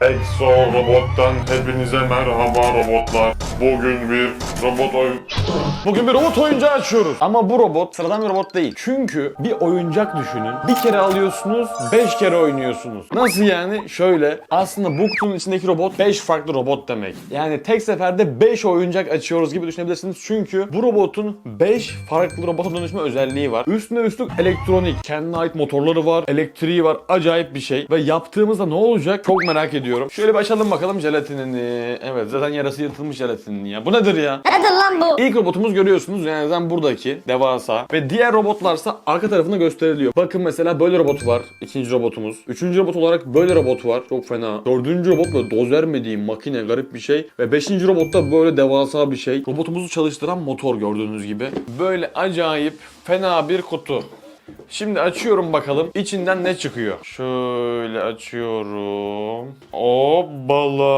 Exo Robot'tan hepinize merhaba robotlar. Bugün bir robot oyun... Bugün bir robot oyuncağı açıyoruz. Ama bu robot sıradan bir robot değil. Çünkü bir oyuncak düşünün. Bir kere alıyorsunuz, 5 kere oynuyorsunuz. Nasıl yani? Şöyle. Aslında bu kutunun içindeki robot 5 farklı robot demek. Yani tek seferde 5 oyuncak açıyoruz gibi düşünebilirsiniz. Çünkü bu robotun 5 farklı robota dönüşme özelliği var. Üstüne üstlük elektronik. Kendine ait motorları var, elektriği var. Acayip bir şey. Ve yaptığımızda ne olacak? Çok merak ediyorum. Şöyle bir açalım bakalım jelatinini. Evet zaten yarası yırtılmış jelatininin ya. Bu nedir ya? Nedir lan bu? İlk robotumuz görüyorsunuz yani zaten buradaki devasa ve diğer robotlarsa arka tarafında gösteriliyor. Bakın mesela böyle robot var. ikinci robotumuz. Üçüncü robot olarak böyle robot var. Çok fena. Dördüncü robot böyle dozer mi diyeyim makine garip bir şey. Ve beşinci robotta böyle devasa bir şey. Robotumuzu çalıştıran motor gördüğünüz gibi. Böyle acayip fena bir kutu. Şimdi açıyorum bakalım içinden ne çıkıyor. Şöyle açıyorum. Hoppala.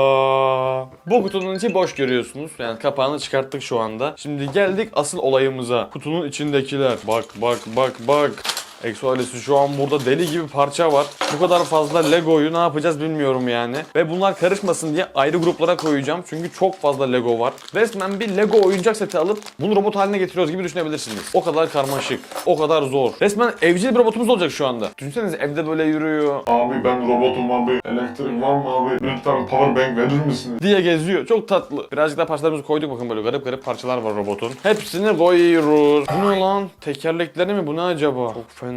Bu kutunun içi boş görüyorsunuz. Yani kapağını çıkarttık şu anda. Şimdi geldik asıl olayımıza. Kutunun içindekiler. Bak bak bak bak. Exo ailesi şu an burada deli gibi parça var. Bu kadar fazla Lego'yu ne yapacağız bilmiyorum yani. Ve bunlar karışmasın diye ayrı gruplara koyacağım. Çünkü çok fazla Lego var. Resmen bir Lego oyuncak seti alıp bunu robot haline getiriyoruz gibi düşünebilirsiniz. O kadar karmaşık. O kadar zor. Resmen evcil bir robotumuz olacak şu anda. Düşünsenize evde böyle yürüyor Abi ben robotum abi. Elektrik var mı abi? Lütfen power bank verir misiniz? diye geziyor. Çok tatlı. Birazcık daha parçalarımızı koyduk bakın böyle garip garip parçalar var robotun. Hepsini koyuyoruz. Bu ne lan? Tekerlekleri mi? Bu ne acaba? Çok fena.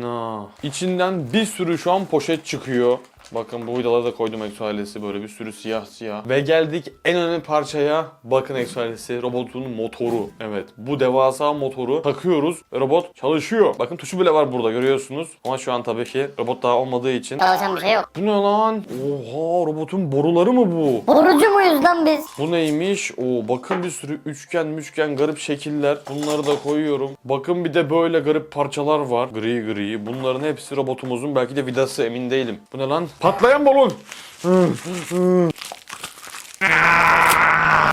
İçinden bir sürü şu an poşet çıkıyor. Bakın bu vidaları da koydum Exo ailesi böyle bir sürü siyah siyah. Ve geldik en önemli parçaya. Bakın Exo ailesi robotun motoru. Evet bu devasa motoru takıyoruz robot çalışıyor. Bakın tuşu bile var burada görüyorsunuz. Ama şu an tabii ki robot daha olmadığı için. Çalışan bir şey yok. Bu ne lan? Oha robotun boruları mı bu? Borucu muyuz lan biz? Bu neymiş? Oo bakın bir sürü üçgen müçgen garip şekiller. Bunları da koyuyorum. Bakın bir de böyle garip parçalar var. Gri gri. Bunların hepsi robotumuzun belki de vidası emin değilim. Bu ne lan? Patlayan balon.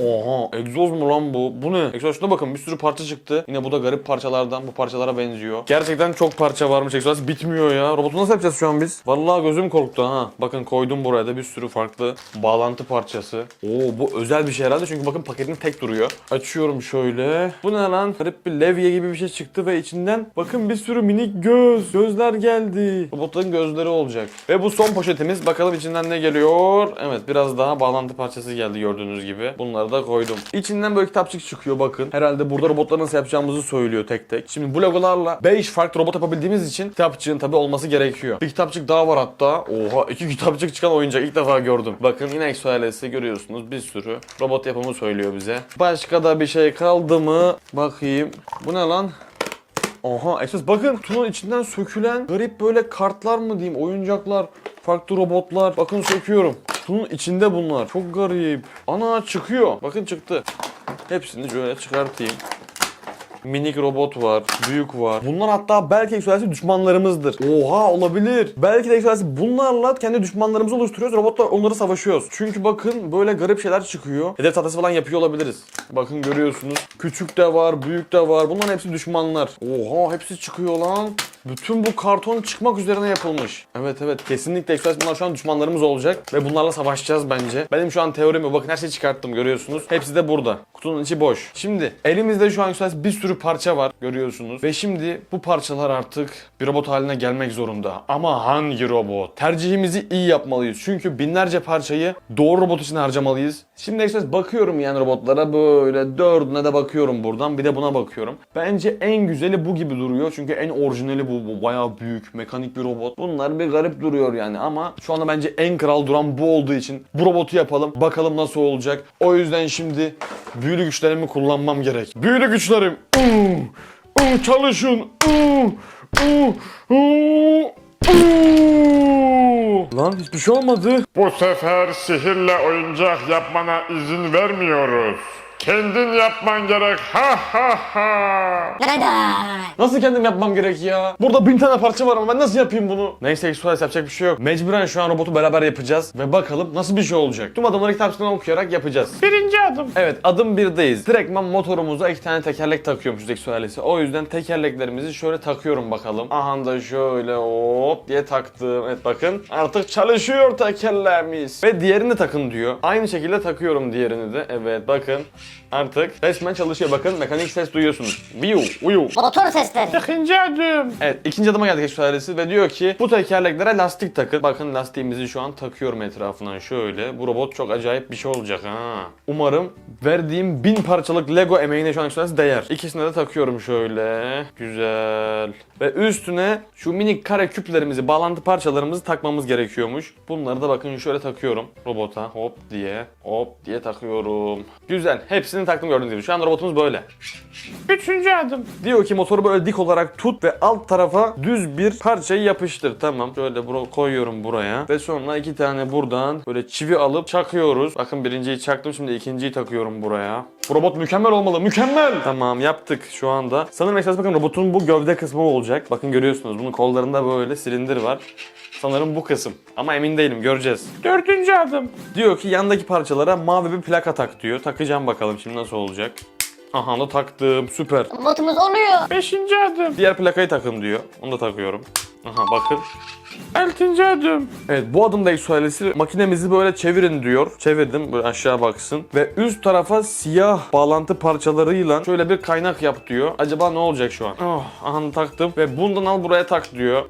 Oha egzoz mu lan bu? Bu ne? Egzoz şuna bakın bir sürü parça çıktı. Yine bu da garip parçalardan bu parçalara benziyor. Gerçekten çok parça varmış egzoz. Bitmiyor ya. Robotu nasıl yapacağız şu an biz? Vallahi gözüm korktu ha. Bakın koydum buraya da bir sürü farklı bağlantı parçası. Oo bu özel bir şey herhalde çünkü bakın paketin tek duruyor. Açıyorum şöyle. Bu ne lan? Garip bir levye gibi bir şey çıktı ve içinden bakın bir sürü minik göz. Gözler geldi. Robotların gözleri olacak. Ve bu son poşetimiz. Bakalım içinden ne geliyor? Evet biraz daha bağlantı parçası geldi gördüğünüz gibi. Bunları da koydum. İçinden böyle kitapçık çıkıyor bakın. Herhalde burada robotları nasıl yapacağımızı söylüyor tek tek. Şimdi bu logolarla 5 farklı robot yapabildiğimiz için kitapçığın tabi olması gerekiyor. Bir kitapçık daha var hatta. Oha iki kitapçık çıkan oyuncak ilk defa gördüm. Bakın yine Exo ailesi görüyorsunuz bir sürü robot yapımı söylüyor bize. Başka da bir şey kaldı mı? Bakayım. Bu ne lan? Aha esas bakın kutunun içinden sökülen garip böyle kartlar mı diyeyim oyuncaklar farklı robotlar bakın söküyorum kutunun içinde bunlar çok garip ana çıkıyor bakın çıktı hepsini şöyle çıkartayım Minik robot var, büyük var. Bunlar hatta belki ekstralesi düşmanlarımızdır. Oha olabilir. Belki de ekstralesi bunlarla kendi düşmanlarımızı oluşturuyoruz. Robotlar onları savaşıyoruz. Çünkü bakın böyle garip şeyler çıkıyor. Hedef tahtası falan yapıyor olabiliriz. Bakın görüyorsunuz. Küçük de var, büyük de var. Bunların hepsi düşmanlar. Oha hepsi çıkıyor lan. Bütün bu karton çıkmak üzerine yapılmış. Evet evet kesinlikle ekstralesi bunlar şu an düşmanlarımız olacak. Ve bunlarla savaşacağız bence. Benim şu an teorim bu. Bakın her şeyi çıkarttım görüyorsunuz. Hepsi de burada. Kutunun içi boş. Şimdi elimizde şu an ekstralesi bir sürü parça var görüyorsunuz. Ve şimdi bu parçalar artık bir robot haline gelmek zorunda. Ama hangi robot? Tercihimizi iyi yapmalıyız. Çünkü binlerce parçayı doğru robot için harcamalıyız. Şimdi ekstralesi bakıyorum yani robotlara böyle dördüne de bakıyorum buradan. Bir de buna bakıyorum. Bence en güzeli bu gibi duruyor. Çünkü en orijinali bu. Bu bayağı büyük mekanik bir robot. Bunlar bir garip duruyor yani ama şu anda bence en kral duran bu olduğu için bu robotu yapalım. Bakalım nasıl olacak. O yüzden şimdi büyülü güçlerimi kullanmam gerek. Büyülü güçlerim. Çalışın. Uuu, uuu, uuu. Lan hiçbir şey olmadı. Bu sefer sihirle oyuncak yapmana izin vermiyoruz. Kendin yapman gerek. Ha ha ha. Neden? Nasıl kendim yapmam gerek ya? Burada bin tane parça var ama ben nasıl yapayım bunu? Neyse Express yapacak bir şey yok. Mecburen şu an robotu beraber yapacağız ve bakalım nasıl bir şey olacak. Tüm adımları kitapçıdan okuyarak yapacağız. Birinci adım. Evet adım birdeyiz. Direktman motorumuza iki tane tekerlek takıyormuşuz Express'i. O yüzden tekerleklerimizi şöyle takıyorum bakalım. Aha da şöyle hop diye taktım. Evet bakın artık çalışıyor tekerleğimiz. Ve diğerini takın diyor. Aynı şekilde takıyorum diğerini de. Evet bakın artık resmen çalışıyor. Bakın mekanik ses duyuyorsunuz. Viu, uyu. Motor sesleri. İkinci adım. Evet ikinci adıma geldik Ekşi Ailesi ve diyor ki bu tekerleklere lastik takın. Bakın lastiğimizi şu an takıyorum etrafından şöyle. Bu robot çok acayip bir şey olacak ha. Umarım verdiğim bin parçalık Lego emeğine şu an Ailesi değer. İkisine de takıyorum şöyle. Güzel. Ve üstüne şu minik kare küplerimizi, bağlantı parçalarımızı takmamız gerekiyormuş. Bunları da bakın şöyle takıyorum robota. Hop diye, hop diye takıyorum. Güzel. Hepsini taktım gördüğünüz gibi. Şu an robotumuz böyle. Üçüncü adım. Diyor ki motoru böyle dik olarak tut ve alt tarafa düz bir parçayı yapıştır. Tamam. Şöyle bura koyuyorum buraya. Ve sonra iki tane buradan böyle çivi alıp çakıyoruz. Bakın birinciyi çaktım şimdi ikinciyi takıyorum buraya. Bu robot mükemmel olmalı. Mükemmel. Tamam yaptık şu anda. Sanırım esas bakın robotun bu gövde kısmı olacak. Bakın görüyorsunuz bunun kollarında böyle silindir var. Sanırım bu kısım. Ama emin değilim göreceğiz. Dördüncü adım. Diyor ki yandaki parçalara mavi bir plaka tak diyor. Takacağım bakalım şimdi nasıl olacak. Aha da taktım süper. Robotumuz oluyor. Beşinci adım. Diğer plakayı takın diyor. Onu da takıyorum. Aha bakın. Altıncı adım. Evet bu adımda ailesi makinemizi böyle çevirin diyor. Çevirdim böyle aşağı baksın. Ve üst tarafa siyah bağlantı parçalarıyla şöyle bir kaynak yap diyor. Acaba ne olacak şu an? Oh, aha taktım. Ve bundan al buraya tak diyor.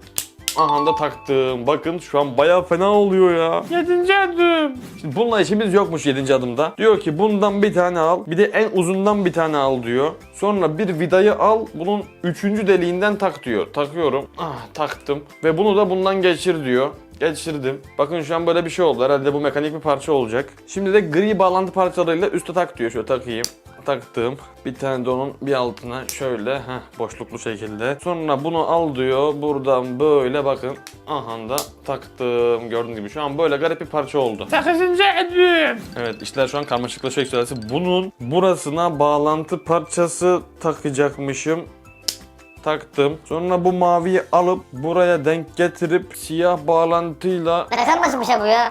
Aha da taktım. Bakın şu an baya fena oluyor ya. Yedinci adım. Şimdi bununla işimiz yokmuş yedinci adımda. Diyor ki bundan bir tane al. Bir de en uzundan bir tane al diyor. Sonra bir vidayı al. Bunun üçüncü deliğinden tak diyor. Takıyorum. Ah taktım. Ve bunu da bundan geçir diyor. Geçirdim. Bakın şu an böyle bir şey oldu. Herhalde bu mekanik bir parça olacak. Şimdi de gri bağlantı parçalarıyla üste tak diyor. Şöyle takayım. Taktım. Bir tane de onun bir altına şöyle heh, boşluklu şekilde. Sonra bunu al diyor. Buradan böyle bakın. Aha da taktım. Gördüğünüz gibi şu an böyle garip bir parça oldu. Sakızıncı adım. Evet işler şu an karmaşıklaşıyor ekstrası. Bunun burasına bağlantı parçası takacakmışım. Taktım. Sonra bu maviyi alıp buraya denk getirip siyah bağlantıyla Ne bir şey bu ya.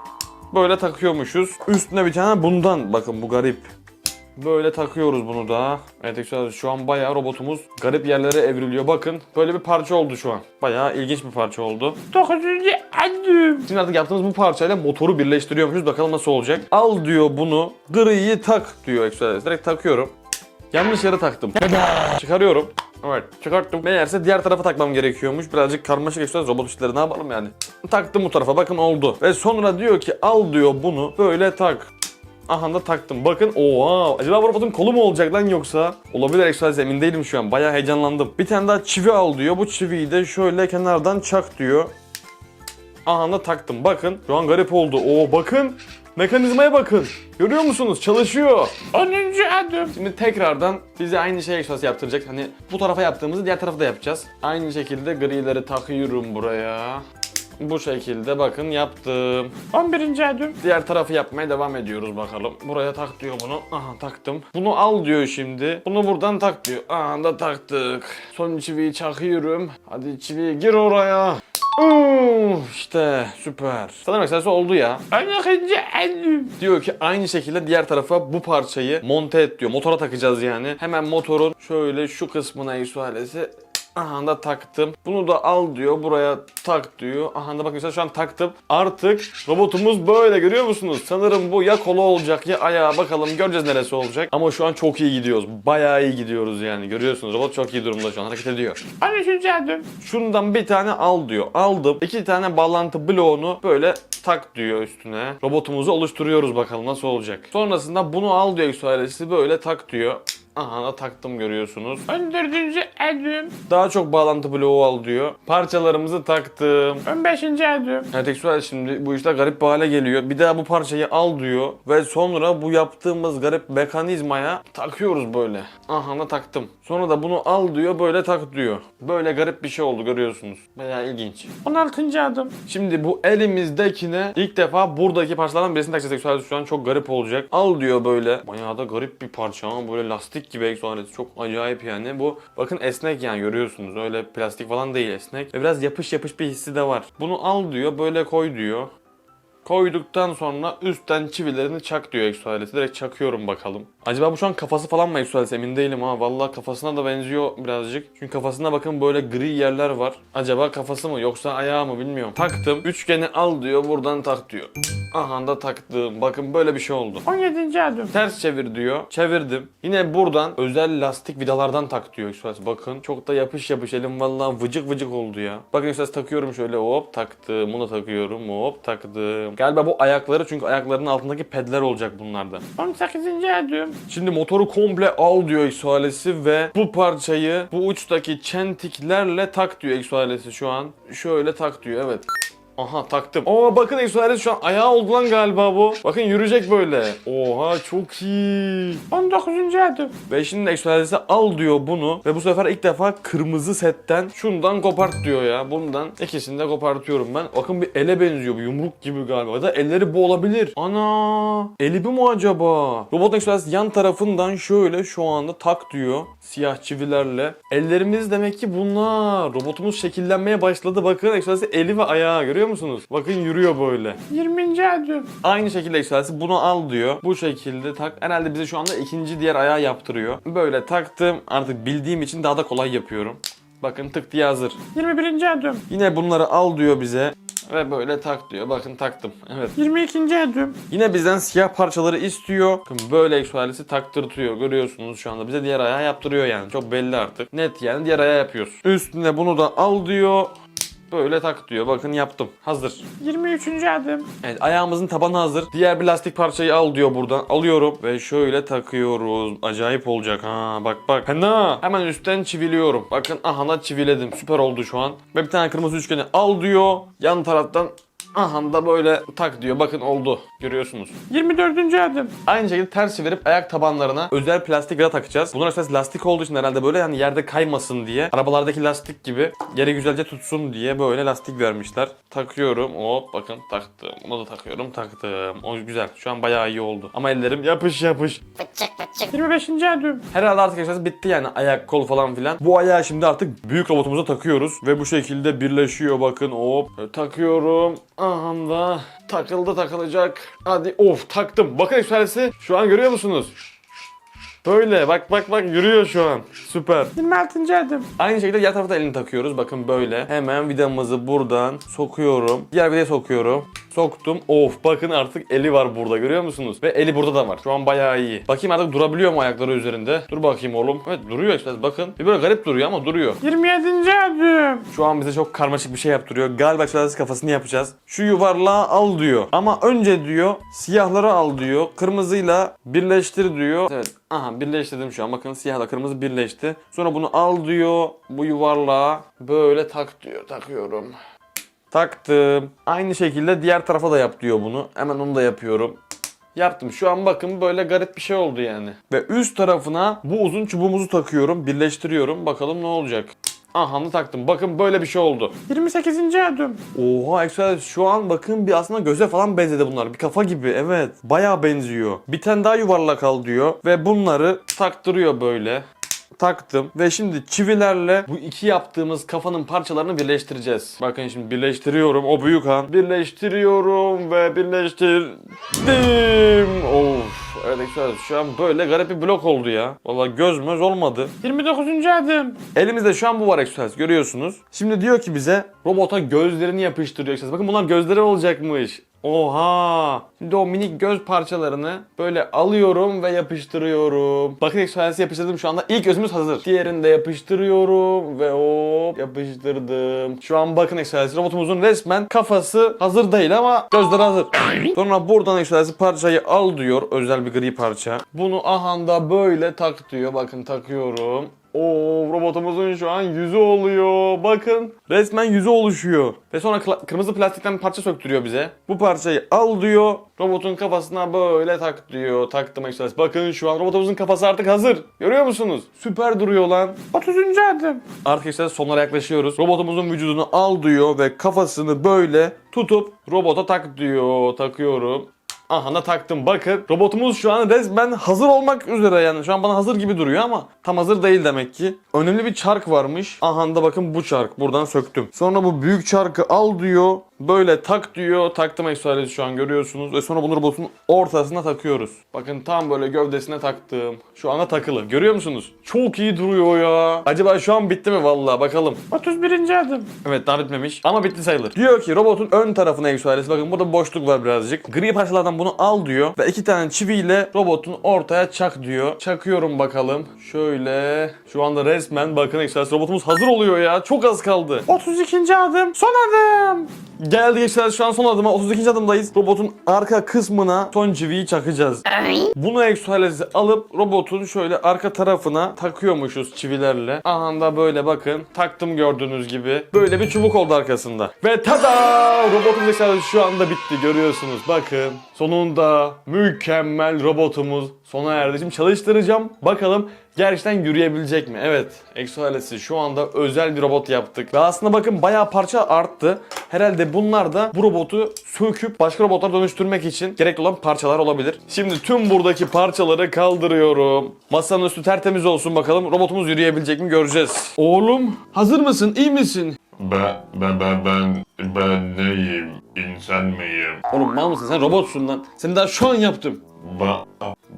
böyle takıyormuşuz. Üstüne bir tane bundan. Bakın bu garip. Böyle takıyoruz bunu da. Evet şu an bayağı robotumuz garip yerlere evriliyor. Bakın böyle bir parça oldu şu an. Bayağı ilginç bir parça oldu. Dokuzuncu adım. Şimdi artık yaptığımız bu parçayla motoru birleştiriyormuşuz. Bakalım nasıl olacak. Al diyor bunu. Griyi tak diyor Express. Direkt takıyorum. Yanlış yere taktım. Çıkarıyorum. Evet çıkarttım. Meğerse diğer tarafa takmam gerekiyormuş. Birazcık karmaşık Express robot işleri ne yapalım yani. Taktım bu tarafa bakın oldu. Ve sonra diyor ki al diyor bunu böyle tak. Aha da taktım. Bakın oha. Acaba bu robotun kolu mu olacak lan yoksa? Olabilir Express emin değilim şu an. Bayağı heyecanlandım. Bir tane daha çivi al diyor. Bu çiviyi de şöyle kenardan çak diyor. Aha da taktım. Bakın şu an garip oldu. Oo bakın. Mekanizmaya bakın. Görüyor musunuz? Çalışıyor. Onuncu adım. Şimdi tekrardan bize aynı şey esas yaptıracak. Hani bu tarafa yaptığımızı diğer tarafa da yapacağız. Aynı şekilde grileri takıyorum buraya. Bu şekilde bakın yaptım. On birinci adım. Diğer tarafı yapmaya devam ediyoruz bakalım. Buraya tak diyor bunu. Aha taktım. Bunu al diyor şimdi. Bunu buradan tak diyor. Aha da taktık. Son çiviyi çakıyorum. Hadi çivi gir oraya. Uh, işte süper. Sanırım esası oldu ya. Diyor ki aynı şekilde diğer tarafa bu parçayı monte et diyor. Motora takacağız yani. Hemen motorun şöyle şu kısmına isualesi Aha da taktım. Bunu da al diyor. Buraya tak diyor. Aha da bakın mesela şu an taktım. Artık robotumuz böyle görüyor musunuz? Sanırım bu ya kolu olacak ya ayağı. Bakalım göreceğiz neresi olacak. Ama şu an çok iyi gidiyoruz. Bayağı iyi gidiyoruz yani. Görüyorsunuz robot çok iyi durumda şu an. Hareket ediyor. On üçüncü adım. Şundan bir tane al diyor. Aldım. İki tane bağlantı bloğunu böyle tak diyor üstüne. Robotumuzu oluşturuyoruz bakalım nasıl olacak. Sonrasında bunu al diyor ailesi böyle tak diyor. Aha da taktım görüyorsunuz. 14. adım. Daha çok bağlantı bloğu al diyor. Parçalarımızı taktım. 15. adım. Yani tekstüel şimdi bu işler garip bir hale geliyor. Bir daha bu parçayı al diyor. Ve sonra bu yaptığımız garip mekanizmaya takıyoruz böyle. Aha da taktım. Sonra da bunu al diyor böyle tak diyor. Böyle garip bir şey oldu görüyorsunuz. Bayağı ilginç. 16. adım. Şimdi bu elimizdekine ilk defa buradaki parçalardan birisini takacağız. Şu an çok garip olacak. Al diyor böyle. Bayağı da garip bir parça ama böyle lastik gibi eksualeti. Çok acayip yani. Bu bakın esnek yani görüyorsunuz. Öyle plastik falan değil esnek. Ve biraz yapış yapış bir hissi de var. Bunu al diyor böyle koy diyor. Koyduktan sonra üstten çivilerini çak diyor eksualeti. Direkt çakıyorum bakalım. Acaba bu şu an kafası falan mı eksualeti emin değilim ha. Vallahi kafasına da benziyor birazcık. Çünkü kafasında bakın böyle gri yerler var. Acaba kafası mı yoksa ayağı mı bilmiyorum. Taktım. Üçgeni al diyor buradan tak diyor. Aha da taktım. Bakın böyle bir şey oldu. 17. adım. Ters çevir diyor. Çevirdim. Yine buradan özel lastik vidalardan tak diyor Express. Bakın çok da yapış yapış elim vallahi vıcık vıcık oldu ya. Bakın Express takıyorum şöyle hop taktım. Bunu da takıyorum hop taktım. Galiba bu ayakları çünkü ayaklarının altındaki pedler olacak bunlarda. 18. adım. Şimdi motoru komple al diyor Exoalesi ve bu parçayı bu uçtaki çentiklerle tak diyor Exoalesi şu an. Şöyle tak diyor evet. Aha taktım. Aa bakın Exoalesi şu an ayağı oldu lan galiba bu. Bakın yürüyecek böyle. Oha çok iyi. 19. adım. Ve şimdi Exoalesi al diyor bunu ve bu sefer ilk defa kırmızı setten şundan kopart diyor ya. Bundan ikisini de kopartıyorum ben. Bakın bir ele benziyor bu yumruk gibi galiba. Ya da elleri bu olabilir. Ana eli bu mu acaba? Robot Exoalesi yan tarafından şöyle şu anda tak diyor. Siyah çivilerle. Ellerimiz demek ki bunlar. Robotumuz şekillenmeye başladı. Bakın Exoalesi eli ve ayağı görüyor musunuz? Bakın yürüyor böyle. 20. adım. Aynı şekilde Excelsi bunu al diyor. Bu şekilde tak. Herhalde bize şu anda ikinci diğer ayağı yaptırıyor. Böyle taktım. Artık bildiğim için daha da kolay yapıyorum. Bakın tık diye hazır. 21. adım. Yine bunları al diyor bize. Ve böyle tak diyor. Bakın taktım. Evet. 22. adım. Yine bizden siyah parçaları istiyor. Bakın böyle Excelsi taktırtıyor. Görüyorsunuz şu anda. Bize diğer ayağı yaptırıyor yani. Çok belli artık. Net yani diğer ayağı yapıyoruz. Üstüne bunu da al diyor. Böyle tak diyor. Bakın yaptım. Hazır. 23. adım. Evet ayağımızın tabanı hazır. Diğer bir lastik parçayı al diyor buradan. Alıyorum ve şöyle takıyoruz. Acayip olacak ha. Bak bak. Fena. Hemen üstten çiviliyorum. Bakın aha da çiviledim. Süper oldu şu an. Ve bir tane kırmızı üçgeni al diyor. Yan taraftan aha da böyle tak diyor. Bakın oldu. Görüyorsunuz. 24. adım. Aynı şekilde ters çevirip ayak tabanlarına özel plastik vida takacağız. Bunlar esas lastik olduğu için herhalde böyle yani yerde kaymasın diye. Arabalardaki lastik gibi yeri güzelce tutsun diye böyle lastik vermişler. Takıyorum. Hop bakın taktım. Bunu da takıyorum taktım. O güzel. Şu an bayağı iyi oldu. Ama ellerim yapış yapış. Fıçık fıçık. 25. adım. Herhalde artık esas bitti yani ayak kol falan filan. Bu ayağı şimdi artık büyük robotumuza takıyoruz. Ve bu şekilde birleşiyor bakın hop. Takıyorum. Aha da takıldı takılacak. Hadi of taktım. Bakın ekstralesi şu an görüyor musunuz? Böyle bak bak bak yürüyor şu an. Süper. 26. adım. Aynı şekilde diğer tarafta elini takıyoruz. Bakın böyle. Hemen vidamızı buradan sokuyorum. Diğer vidaya sokuyorum. Soktum. Of bakın artık eli var burada görüyor musunuz? Ve eli burada da var. Şu an bayağı iyi. Bakayım artık durabiliyor mu ayakları üzerinde? Dur bakayım oğlum. Evet duruyor işte bakın. Bir böyle garip duruyor ama duruyor. 27. adım. Şu an bize çok karmaşık bir şey yaptırıyor. Galiba şu kafasını yapacağız. Şu yuvarlağı al diyor. Ama önce diyor siyahları al diyor. Kırmızıyla birleştir diyor. Evet. Aha birleştirdim şu an. Bakın siyahla kırmızı birleşti. Sonra bunu al diyor. Bu yuvarlağa böyle tak diyor. Takıyorum. Taktım. Aynı şekilde diğer tarafa da yap diyor bunu. Hemen onu da yapıyorum. Yaptım. Şu an bakın böyle garip bir şey oldu yani. Ve üst tarafına bu uzun çubuğumuzu takıyorum. Birleştiriyorum. Bakalım ne olacak. Aha da taktım. Bakın böyle bir şey oldu. 28. adım. Oha Excel şu an bakın bir aslında göze falan benzedi bunlar. Bir kafa gibi evet. Bayağı benziyor. Bir tane daha yuvarlak al diyor. Ve bunları taktırıyor böyle. Taktım ve şimdi çivilerle bu iki yaptığımız kafanın parçalarını birleştireceğiz. Bakın şimdi birleştiriyorum o büyük han. Birleştiriyorum ve birleştirdim. Of. Evet şu an böyle garip bir blok oldu ya. Vallahi göz möz olmadı. 29. adım. Elimizde şu an bu var Express görüyorsunuz. Şimdi diyor ki bize robota gözlerini yapıştırıyor Express. Bakın bunlar gözleri olacakmış. Oha! Şimdi o minik göz parçalarını böyle alıyorum ve yapıştırıyorum. Bakın eksualesi yapıştırdım şu anda. İlk gözümüz hazır. Diğerini de yapıştırıyorum ve hop yapıştırdım. Şu an bakın eksualesi robotumuzun resmen kafası hazır değil ama gözleri hazır. Sonra buradan eksualesi parçayı al diyor. Özel bir gri parça. Bunu ahanda böyle tak diyor. Bakın takıyorum. Oo robotumuzun şu an yüzü oluyor. Bakın resmen yüzü oluşuyor. Ve sonra kırmızı plastikten bir parça söktürüyor bize. Bu parçayı al diyor. Robotun kafasına böyle tak diyor. Taktım ekstrası. Bakın şu an robotumuzun kafası artık hazır. Görüyor musunuz? Süper duruyor lan. 30. adım. Artık işte sonlara yaklaşıyoruz. Robotumuzun vücudunu al diyor ve kafasını böyle tutup robota tak diyor. Takıyorum. Aha da taktım. Bakın robotumuz şu an resmen hazır olmak üzere yani. Şu an bana hazır gibi duruyor ama tam hazır değil demek ki. Önemli bir çark varmış. Aha da bakın bu çark. Buradan söktüm. Sonra bu büyük çarkı al diyor. Böyle tak diyor. Taktım eksualesi şu an görüyorsunuz. Ve sonra bunu robotun ortasına takıyoruz. Bakın tam böyle gövdesine taktım. Şu anda takılı. Görüyor musunuz? Çok iyi duruyor ya. Acaba şu an bitti mi vallahi bakalım. 31. adım. Evet daha bitmemiş ama bitti sayılır. Diyor ki robotun ön tarafına eksualesi bakın burada boşluk var birazcık. Gri parçalardan bunu al diyor ve iki tane çiviyle robotun ortaya çak diyor. Çakıyorum bakalım. Şöyle şu anda resmen bakın eksualesi robotumuz hazır oluyor ya. Çok az kaldı. 32. adım. Son adım. Geldi eksualesi şu an son adıma 32. adımdayız. Robotun arka kısmına son çiviyi çakacağız. Bunu eksualesi alıp robotun şöyle arka tarafına takıyormuşuz çivilerle. Aha da böyle bakın taktım gördüğünüz gibi. Böyle bir çubuk oldu arkasında. Ve tada! Robotumuz eksualesi şu anda bitti görüyorsunuz. Bakın sonunda mükemmel robotumuz sona erdi. Şimdi çalıştıracağım. Bakalım gerçekten yürüyebilecek mi? Evet. Exoales'i şu anda özel bir robot yaptık. Ve aslında bakın bayağı parça arttı. Herhalde bunlar da bu robotu söküp başka robotlara dönüştürmek için gerekli olan parçalar olabilir. Şimdi tüm buradaki parçaları kaldırıyorum. Masanın üstü tertemiz olsun bakalım. Robotumuz yürüyebilecek mi göreceğiz. Oğlum hazır mısın? İyi misin? Ben, ben, ben, ben, ben neyim? İnsan mıyım? Oğlum mal mısın? Sen robotsun lan. Seni daha şu an yaptım. Ba,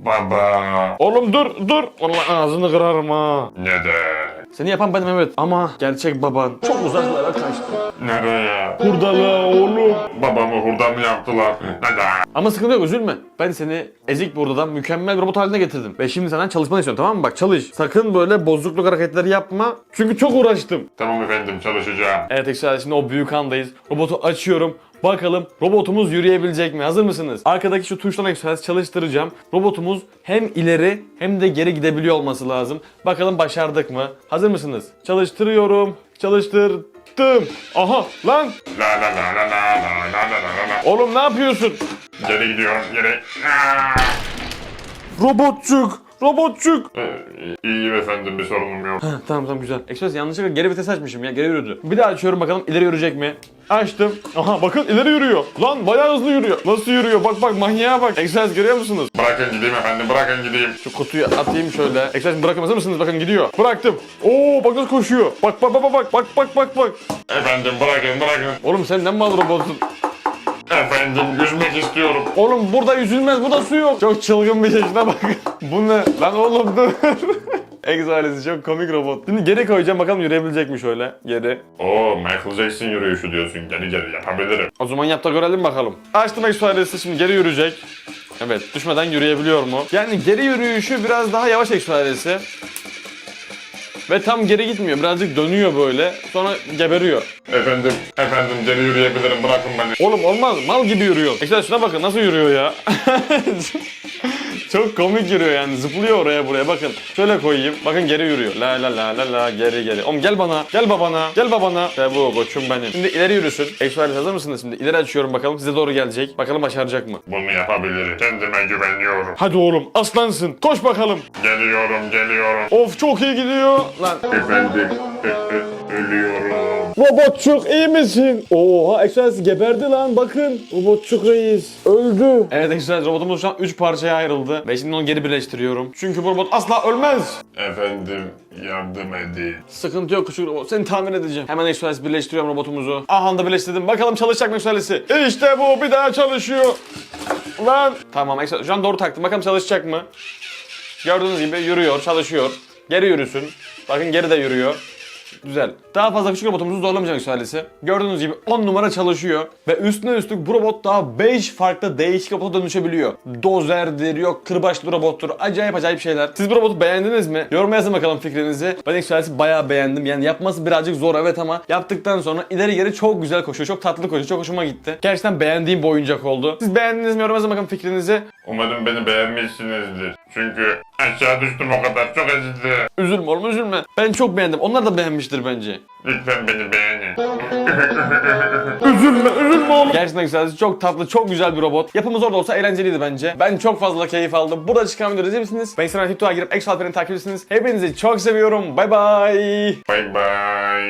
baba. Oğlum dur dur. Vallahi ağzını kırarım ha. Neden? Seni yapan benim evet ama gerçek baban çok uzaklara kaçtı. Nereye? Hurdala oğlum. Babamı hurda mı yaptılar? Neden? Ama sıkıntı yok üzülme. Ben seni ezik buradan mükemmel bir robot haline getirdim. Ve şimdi senden çalışmanı istiyorum tamam mı? Bak çalış. Sakın böyle bozukluk hareketleri yapma. Çünkü çok uğraştım. Tamam efendim çalışacağım. Evet Excel şimdi o büyük andayız. Robotu açıyorum. Bakalım robotumuz yürüyebilecek mi? Hazır mısınız? Arkadaki şu tuştan Excel çalıştıracağım. Robotumuz hem ileri hem de geri gidebiliyor olması lazım. Bakalım başardık mı? Hazır mısınız? Çalıştırıyorum. Çalıştırdım. Aha lan. La la la la la la la la la la. Oğlum ne yapıyorsun? Geri gidiyorum geri. Robotçuk. Robotçuk. Ee, İyiyim efendim bir sorunum yok. Tamam tamam güzel. Express yanlışlıkla geri vites açmışım ya geri yürüdü. Bir daha açıyorum bakalım ileri yürüyecek mi? Açtım. Aha bakın ileri yürüyor. Lan bayağı hızlı yürüyor. Nasıl yürüyor? Bak bak manyağa bak. Express görüyor musunuz? Bırakın gideyim efendim bırakın gideyim. Şu kutuyu atayım şöyle. Express bırakın hazır mısınız? Bakın gidiyor. Bıraktım. Oo bak nasıl koşuyor. Bak bak bak bak bak bak bak bak. Efendim bırakın bırakın. Oğlum sen ne mal robotsun? Efendim yüzmek istiyorum. Oğlum burada yüzülmez burada su yok. Çok çılgın bir şuna bak. Bu ne? Lan oğlum dur. Exalesi çok komik robot. Şimdi geri koyacağım bakalım yürüyebilecek mi şöyle geri. Oo Michael Jackson yürüyüşü diyorsun. Geri geri yapabilirim. O zaman yap da görelim bakalım. Açtım Exoales'i şimdi geri yürüyecek. Evet düşmeden yürüyebiliyor mu? Yani geri yürüyüşü biraz daha yavaş Exoales'i. Ve tam geri gitmiyor. Birazcık dönüyor böyle. Sonra geberiyor. Efendim, efendim geri yürüyebilirim. Bırakın beni. Oğlum olmaz. Mal gibi yürüyor. Exoales şuna bakın nasıl yürüyor ya. Çok komik yürüyor yani. Zıplıyor oraya buraya. Bakın. Şöyle koyayım. Bakın geri yürüyor. La la la la la geri geri. Oğlum gel bana. Gel babana. Gel babana. Ve bu koçum benim. Şimdi ileri yürüsün. Exoales hazır mısınız şimdi? İleri açıyorum bakalım size doğru gelecek. Bakalım başaracak mı? Bunu yapabilirim. Kendime güveniyorum. Hadi oğlum aslansın. Koş bakalım. Geliyorum, geliyorum. Of çok iyi gidiyor. Lan. Efendim, ö- ö- ölüyorum. Robotçuk iyi misin? Oha Express geberdi lan bakın. Robotçuk reis öldü. Evet Express robotumuz şu an 3 parçaya ayrıldı. Ve şimdi onu geri birleştiriyorum. Çünkü bu robot asla ölmez. Efendim, yardım edin. Sıkıntı yok küçük robot. Seni tamir edeceğim. Hemen Express birleştiriyorum robotumuzu. Aha da birleştirdim. Bakalım çalışacak mı Express'i? İşte bu bir daha çalışıyor. Lan. Tamam Express şu an doğru taktım. Bakalım çalışacak mı? Gördüğünüz gibi yürüyor, çalışıyor. Geri yürüsün. Bakın geri de yürüyor. Güzel. Daha fazla küçük robotumuzu zorlamayacak yükselisi. Gördüğünüz gibi 10 numara çalışıyor. Ve üstüne üstlük bu robot daha 5 farklı değişik robota dönüşebiliyor. Dozerdir, yok kırbaçlı robottur. Acayip acayip şeyler. Siz bu robotu beğendiniz mi? Yoruma yazın bakalım fikrinizi. Ben yükselisi bayağı beğendim. Yani yapması birazcık zor evet ama yaptıktan sonra ileri geri çok güzel koşuyor. Çok tatlı koşuyor. Çok hoşuma gitti. Gerçekten beğendiğim bir oyuncak oldu. Siz beğendiniz mi? Yoruma yazın bakalım fikrinizi. Umarım beni beğenmişsinizdir. Çünkü aşağı düştüm o kadar çok acıdı. Üzülme oğlum üzülme. Ben çok beğendim. Onlar da beğenmiştir bence. Lütfen beni beğenin. Üzülme, üzülme oğlum. Gerçekten güzel, çok tatlı, çok güzel bir robot. Yapımı zor da olsa eğlenceliydi bence. Ben çok fazla keyif aldım. Burada çıkan videoları izleyebilirsiniz. Ben Instagram, TikTok'a girip Exo Alperen'i takip ediyorsunuz. Hepinizi çok seviyorum. Bay bay. Bay bay.